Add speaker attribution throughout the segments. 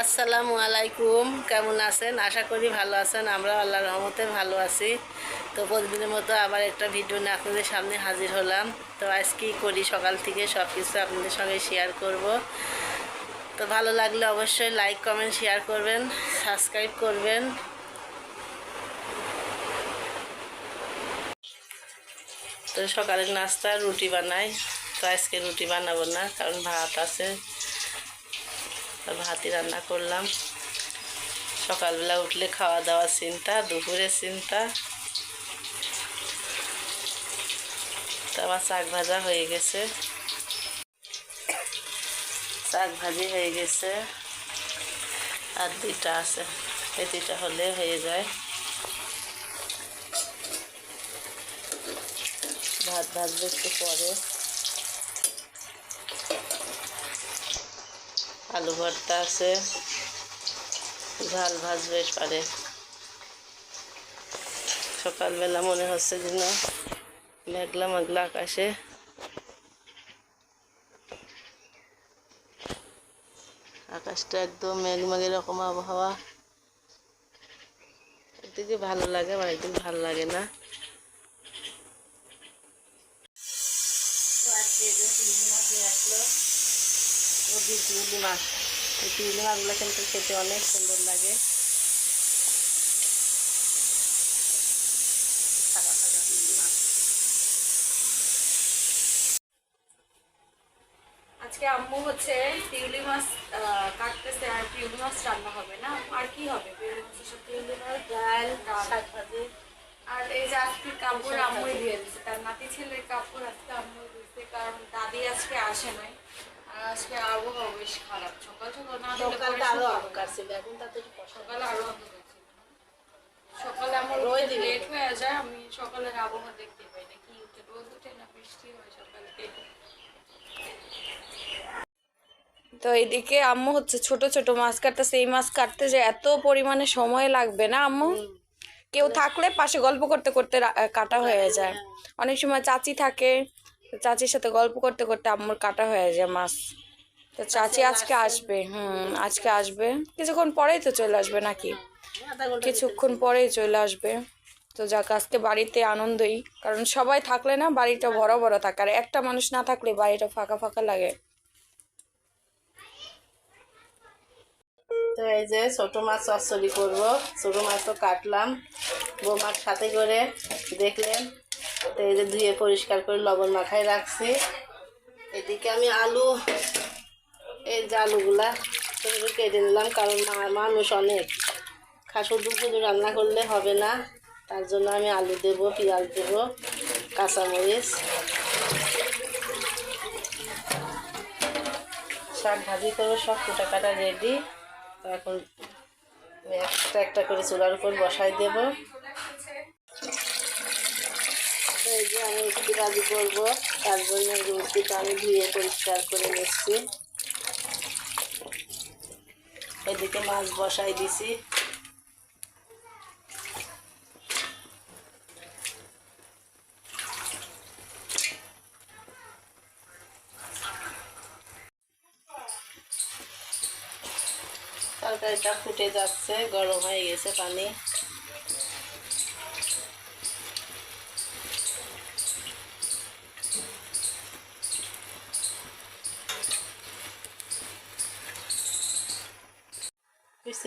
Speaker 1: আসসালামু আলাইকুম, কেমন আছেন? আশা করি ভালো আছেন আমরা আল্লাহ রহমতে ভালো আছি। তো প্রতিদিনের মতো আবার একটা ভিডিও নিয়ে আপনাদের সামনে হাজির হলাম। তো আজ কী করি? সকাল থেকে সব কিছু আপনাদের সঙ্গে শেয়ার করব। তো ভালো লাগলে অবশ্যই লাইক কমেন্ট শেয়ার করবেন সাবস্ক্রাইব করবেন। তো সকালের নাস্তা, রুটি বানাই। তো আজকে রুটি বানাবো না, কারণ ভাত আছে। ভাতই রান্না করলাম। সকালবেলা উঠলে খাওয়া দাওয়ার চিন্তা, দুপুরের চিন্তা। আমার শাক ভাজা হয়ে গেছে। শাক ভাজি হয়ে গেছে। আর দুইটা আছে, এই দুইটা হলে হয়ে যায়। ভাত ভাজবে একটু পরে। আলু ভর্তা আছে। ঝাল ভাজবে পারে। সকালবেলা মনে হচ্ছে যেন মেঘলা মেঘলা আকাশে। আকাশটা একদম মেঘমেঘ এরকম আবহাওয়া। একদিকে ভালো লাগে আবার একদিন ভালো লাগে না তো আজকে যে চিংড়ি মাছ নিয়ে আসলো নদীর চিংড়ি মাছ। এই চিংড়ি মাছগুলো কিন্তু খেতে অনেক সুন্দর লাগে।
Speaker 2: আজকে আম্মু হচ্ছে পিউলি মাছ কাটতেছে আর পিউলি মাছ রান্না হবে না। আর কি হবে? পিউলি মাছের সাথে মাছ ডাল
Speaker 1: শাক ভাজি।
Speaker 2: আর এই যে আজকে কাপড় আম্মুই দিয়ে দিচ্ছে তার নাতি ছেলের কাপড় আজকে আম্মুই দিচ্ছে কারণ দাদি আজকে আসে নাই। আজকে আবহাওয়া বেশ খারাপ। সকাল সকাল না
Speaker 1: সকালটা
Speaker 2: আরও
Speaker 1: অন্ধকার ছিল এখন তাতে
Speaker 2: সকালে আরও অন্ধকার ছিল। সকালে আমার
Speaker 1: রোদ
Speaker 2: লেট হয়ে যায় আমি সকালের আবহাওয়া দেখতে পাই না। কি উঠে রোদ উঠে না বৃষ্টি হয় সকালে তো এদিকে আম্মু হচ্ছে ছোট ছোট মাছ কাটতেছে এই মাছ কাটতে যে এত পরিমাণে সময় লাগবে না আম্মু? কেউ থাকলে পাশে গল্প করতে করতে কাটা হয়ে। যায়। অনেক সময় চাচি থাকে চাচির সাথে গল্প করতে করতে আম্মুর কাটা হয়ে যায় মাছ। তো চাচি আজকে আসবে হুম আজকে আসবে। কিছুক্ষণ পরেই তো চলে আসবে নাকি? কিছুক্ষণ পরেই চলে আসবে। তো যাক আজকে বাড়িতে আনন্দই। কারণ সবাই থাকলে না বাড়িটা বড় বড় থাকে। আর একটা মানুষ না থাকলে বাড়িটা ফাঁকা ফাঁকা লাগে।
Speaker 1: তো এই যে ছোট মাছ চচ্চড়ি করব। ছোট মাছ তো কাটলাম। বৌমার সাথে করে দেখলেন। তো এই যে ধুয়ে পরিষ্কার করে লবণ মাখায় রাখছি। এদিকে আমি আলু, এই যে আলুগুলা কেটে নিলাম, কারণ মানুষ অনেক। শুধু শুধু রান্না করলে হবে না, তার জন্য আমি আলু দেবো, পেঁয়াজ দেবো, কাঁচামরিচ, শাক ভাজি করব, সব কুটা কাটা রেডি এখন একটা একটা করে চুলার উপর বসাই দেব। এই যে আমি একটু ভাজি করব, তার জন্য রুটিটা আমি ধুয়ে পরিষ্কার করে নিচ্ছি। এদিকে মাছ বসাই দিছি। তরকারিটা ফুটে যাচ্ছে, গরম হয়ে গেছে পানি।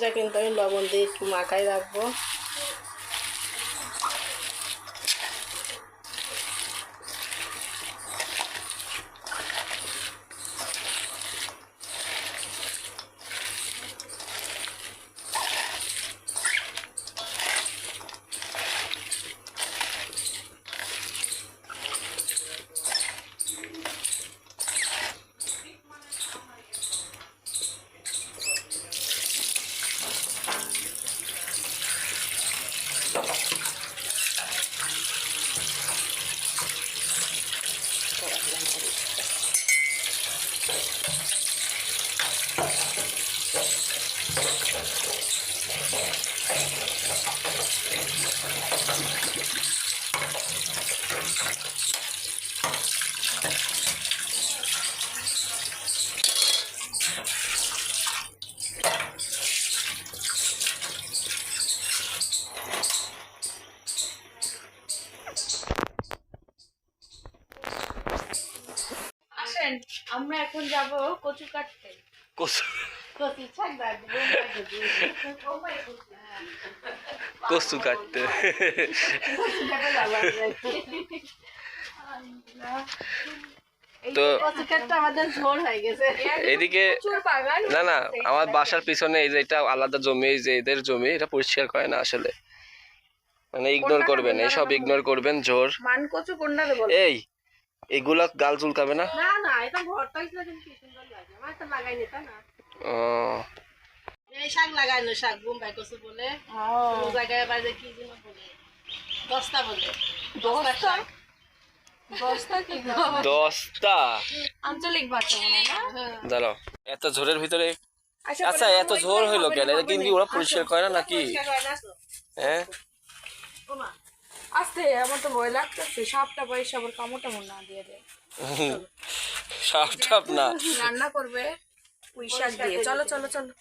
Speaker 1: মিষ্টিটা কিন্তু আমি লবণ দিয়ে একটু মাখাই রাখব।
Speaker 2: আমরা এখন যাব কচু কাটতে
Speaker 3: কচু কাটতে। তো এদিকে না না আমার বাসার পিছনে এই যে এটা আলাদা জমি এই যে এদের জমি এটা পরিষ্কার করে না আসলে। মানে ইগনোর করবেন এইসব ইগনোর করবেন জোর।
Speaker 2: মান কচু
Speaker 3: এই এগুলা গাল চুলকাবে না?
Speaker 1: না না এটা ভর্তা হিসেবে কিন্তু কি সুন্দর লাগে। আমার তো লাগাইনি তা না?
Speaker 3: ও,
Speaker 1: এই শাক লাগাইনো শাক বোম্বাই কচু বলে। কোনো জায়গায় বাইরে কি যেন বলে। দশটা বলে।
Speaker 2: আঞ্চলিক ভাষা মনে না?
Speaker 1: হ্যাঁ।
Speaker 3: দাঁড়াও এত ঝোরের ভিতরে
Speaker 2: আশা
Speaker 3: আচ্ছা এত ঝোর হইল কেন? এটা কিন্তু ওরা পরিষ্কার করে না নাকি?
Speaker 1: পরিষ্কার করে না তো?
Speaker 3: হ্যাঁ?
Speaker 2: আস্তে আমার তো ভয় লাগতেছে। সাপটা পয়সা আবার কামড়টা মনে না দিয়ে দেয়।
Speaker 3: সাপ টাপ না।
Speaker 2: রান্না করবে পুঁই শাক দিয়ে। চলো চলো চলো।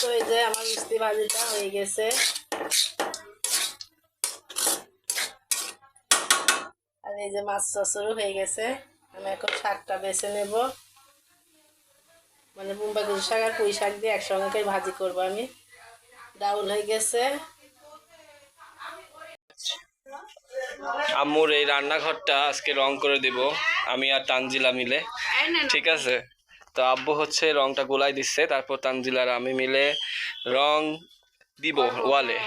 Speaker 1: তো এই যে আমার মিষ্টি ভাজিটা হয়ে গেছে। আর এই যে মাছ চচড়ও হয়ে গেছে। আমি এখন শাকটা বেছে নেব। মানে বুম্বাই গুজু শাক আর পুঁই শাক দিয়ে একসঙ্গে ভাজি করব আমি। ডাউল হয়ে গেছে।
Speaker 3: আম্মুর এই রান্নাঘরটা আজকে রং করে দিব, আমি আর তানজিলা মিলে। ঠিক আছে? তো আব্বু হচ্ছে রংটা গোলাই দিচ্ছে, তারপর তানজিলা আর আমি মিলে রং দিব ওয়ালে।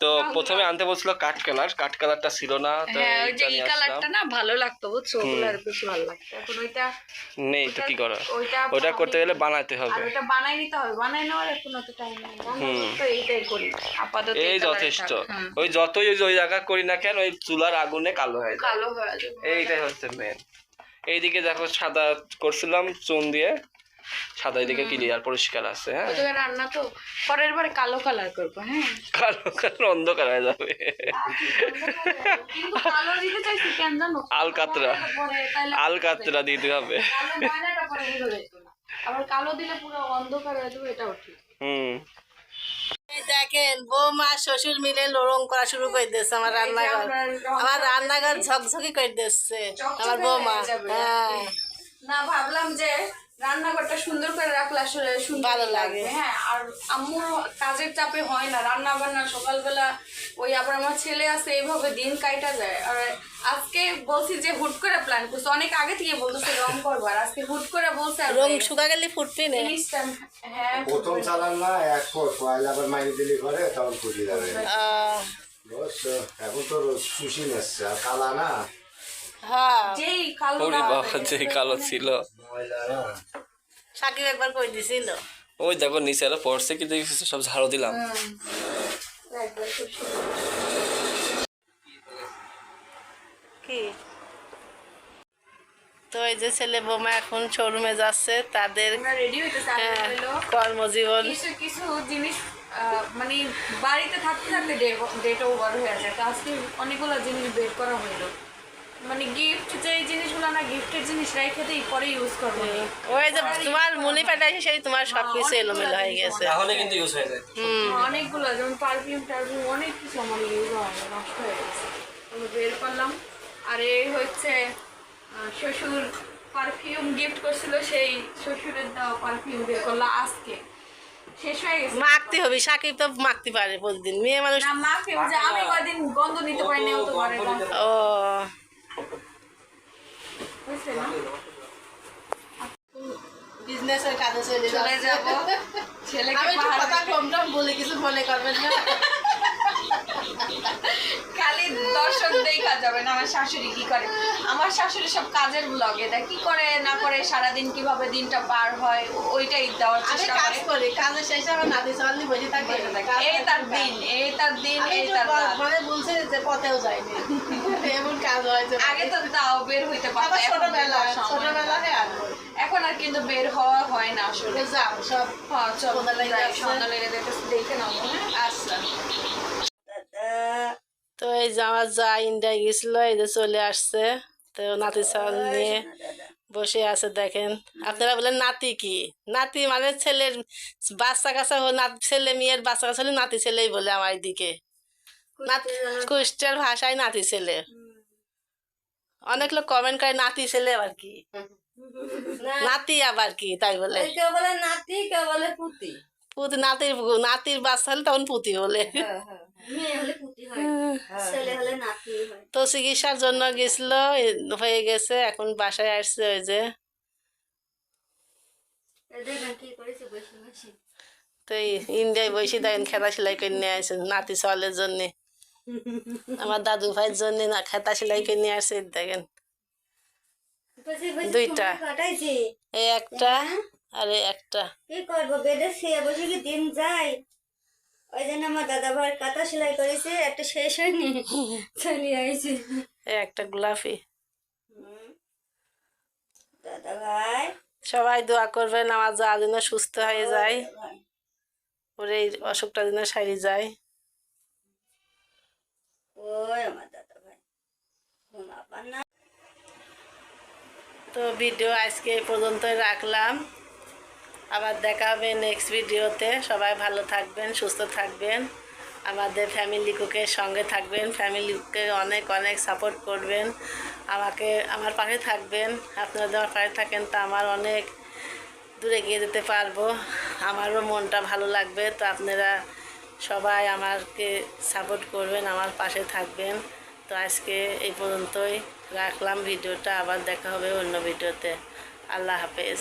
Speaker 3: তো প্রথমে আনতে বলছিল কালার কালারটা ছিল না তো
Speaker 2: হ্যাঁ ওই যে এই কালারটা না ভালো লাগতো বুঝছ ওগুলো আর বেশি ভালো লাগতো। এখন ওইটা
Speaker 3: নেই তো কি করার?
Speaker 2: ওইটা
Speaker 3: করতে গেলে বানাতে হবে।
Speaker 2: ওটা বানাই নিতে হবে বানাই নেওয়ার এখন অত টাইম নেই। তো এইটাই করি। আপাতত
Speaker 3: এই যথেষ্ট। ওই যতই ওই ওই জায়গা করি না কেন ওই চুলার আগুনে কালো হয়ে
Speaker 2: কালো হয়ে যাবে।
Speaker 3: এইটাই হচ্ছে মেন এইদিকে দেখো সাদা করছিলাম চুন দিয়ে। সাদা এদিকে ক্লিয়ার পরিষ্কার আছে হ্যাঁ।
Speaker 2: রান্না তো পরের বারে কালো কালার করব হ্যাঁ।
Speaker 3: কালো কালো অন্ধকার হয়ে যাবে।
Speaker 2: কিন্তু কালো দিতে চাইছি কেন জানো?
Speaker 3: আলকাতরা। আলকাতরা দিতে হবে।
Speaker 2: আবার কালো দিলে পুরো অন্ধকার হয়ে যাবে এটাও ঠিক।
Speaker 3: হুম।
Speaker 1: দেখেন বৌমা শ্বশুর মিলে লড়ং করা শুরু করে দিচ্ছে আমার রান্নাঘর। আমার রান্নাঘর ঝকঝকি করে দিচ্ছে আমার বৌমা। হ্যাঁ।
Speaker 2: না ভাবলাম যে রান্নাঘরটা সুন্দর করে রাখলে আসলে সুন্দর
Speaker 1: ভালো লাগে।
Speaker 2: হ্যাঁ আর আম্মুর কাজের চাপে হয় না রান্না বান্না সকালবেলা ওই আবার আমার ছেলে আছে এইভাবে দিন কাইটা যায়। আর আজকে বলছি যে হুট করে প্ল্যান করছি অনেক আগে থেকে বলতেছে রং করব আর আজকে হুট করে বলছে আর
Speaker 1: রং শুকা গেলে ফুটবি না?
Speaker 2: হ্যাঁ
Speaker 4: প্রথম চালান না এক ফুট পয়লা আবার মাইনে দিলি করে তখন ফুটি যাবে।
Speaker 1: আহ,
Speaker 4: এখন তো চুষি নিচ্ছে আর কালা না।
Speaker 1: হ্যাঁ
Speaker 2: যেই কালো
Speaker 3: বাবা যে কালো ছিল।
Speaker 1: সাকিব একবার করে দিছিল?
Speaker 3: ওই দেখো নিচে আরও পড়ছে কি দেখছিস সব ঝাড়ু দিলাম।
Speaker 2: একবার খুব সুন্দর।
Speaker 1: কি? তো এই যে ছেলে বোমা এখন শোরুমে যাচ্ছে তাদের হ্যাঁ, কর্মজীবন।
Speaker 2: কিছু কিছু জিনিস আহ, মানে বাড়িতে থাকতে থাকতে ডেট ওভার হয়ে যায়। তো আজকে অনেকগুলো জিনিস বের করা হইল। মানে গিফট যে জিনিসগুলো না গিফটের জিনিস রেখে দিই পরে ইউজ করব।
Speaker 1: ওই যে তোমার মনে পাঠাইছে সেই তোমার সব কিছু এলোমেলো হয়ে গেছে।
Speaker 3: তাহলে কিন্তু ইউজ হয়ে যায়।
Speaker 1: হুম।
Speaker 2: অনেকগুলো যেমন পারফিউম টারফিউম অনেক কিছু আমার ইউজ হয় না, নষ্ট হয়ে গেছে। ওগুলো বের করলাম। আর এই হচ্ছে শ্বশুর পারফিউম গিফট করছিল সেই শ্বশুরের দেওয়া পারফিউম বের করলাম আজকে। শেষ হয়ে
Speaker 1: মাখতে হবে সাকিব তো মাখতে পারে প্রতিদিন। মেয়ে মানুষ
Speaker 2: আমি কয়দিন গন্ধ নিতে পারি না ও তো পারে না
Speaker 1: ও
Speaker 2: বুঝলে না
Speaker 1: বিজনেসের কাজে চলে
Speaker 2: চলে
Speaker 1: যাব
Speaker 2: যাব। ছেলেকে
Speaker 1: কথা কম টম বলে কিছু মনে করবেন না।
Speaker 2: খালি দর্শক দেখা যাবে না আমার শাশুড়ি কি করে? আমার শাশুড়ি সব কাজের ব্লগে দেয় কি করে না করে সারাদিন কীভাবে দিনটা পার হয় ওইটাই দেওয়ার
Speaker 1: আমি
Speaker 2: চেষ্টা
Speaker 1: কাজ
Speaker 2: করে।
Speaker 1: করি কাজের শেষে আমার নাতি সামনে বসে থাকি
Speaker 2: এই তার দিন এই তার দিন এই তার
Speaker 1: মানে বলছে যে পথেও যাইনি। এমন কাজ হয়েছে।
Speaker 2: আগে তো তাও বের হইতে পারতো এখন
Speaker 1: ছোটবেলা ছোটবেলা। হ্যাঁ
Speaker 2: এখন আর কিন্তু বের হওয়া হয় না আসলে।
Speaker 1: যাও সব
Speaker 2: হ্যাঁ
Speaker 1: সন্ধ্যা লেগে যাচ্ছে।
Speaker 2: সন্ধ্যা লেগে যেতেছে দেখে নাও। হ্যাঁ
Speaker 1: আচ্ছা তো এই যে আমার যা ইন্ডিয়া গেছিল এই যে চলে আসছে। তো নাতি সাল নিয়ে বসে আছে দেখেন। আপনারা বলেন নাতি কি? নাতি মানে ছেলের বাচ্চা নাত- ছেলে মেয়ের বাচ্চা কাচ্চা হলে নাতি ছেলেই বলে আমার দিকে নাতি কুষ্টের ভাষায় নাতি ছেলে। অনেক লোক কমেন্ট করে নাতি ছেলে আবার কি? নাতি আবার কি? তাই বলে।
Speaker 2: কেউ বলে নাতি কেউ বলে পুতি।
Speaker 1: পুতি নাতির নাতির বাচ্চা হলে তখন পুতি বলে।
Speaker 5: হয় হয়।
Speaker 1: তো চিকিৎসার জন্য গেছিল হয়ে গেছে এখন বাসায় আসছে ওই যে। তো ইন্ডিয়ায় বসে দেখেন খেতা সেলাই করে নিয়ে আসছে নাতি চলের জন্য। আমার দাদু ভাইয়ের জন্য না খেতা সেলাই করে নিয়ে আসছে দেখেন। দুইটা। এই একটা। আর একটা।
Speaker 5: কি করব বেডে শুয়ে বসে কি দিন যায়? ওই জন্য আমার দাদা ভাইয়ের কাঁথা সেলাই করেছে একটা শেষ হয়নি। চলে আইছে।
Speaker 1: এই একটা গোলাপি।
Speaker 5: দাদা ভাই
Speaker 1: সবাই দোয়া করবেন আমার যা যেন সুস্থ হয়ে যায়। ওর এই অসুখটা যেন সারি যায়।
Speaker 5: ওই আমার দাদা ভাই ঘুমাবার না
Speaker 1: তো ভিডিও আজকে এই পর্যন্তই রাখলাম। আবার দেখা হবে নেক্সট ভিডিওতে সবাই ভালো থাকবেন, সুস্থ থাকবেন। আমাদের ফ্যামিলি কুকের সঙ্গে থাকবেন ফ্যামিলি কুকে অনেক অনেক সাপোর্ট করবেন। আমাকে, আমার পাশে থাকবেন। আপনারা আমার পাশে থাকেন, তা আমার অনেক দূরে গিয়ে যেতে পারব। আমারও মনটা ভালো লাগবে। তো আপনারা সবাই আমাকে সাপোর্ট করবেন, আমার পাশে থাকবেন। তো আজকে এই পর্যন্তই। রাখলাম ভিডিওটা আবার দেখা হবে অন্য ভিডিওতে আল্লাহ হাফেজ।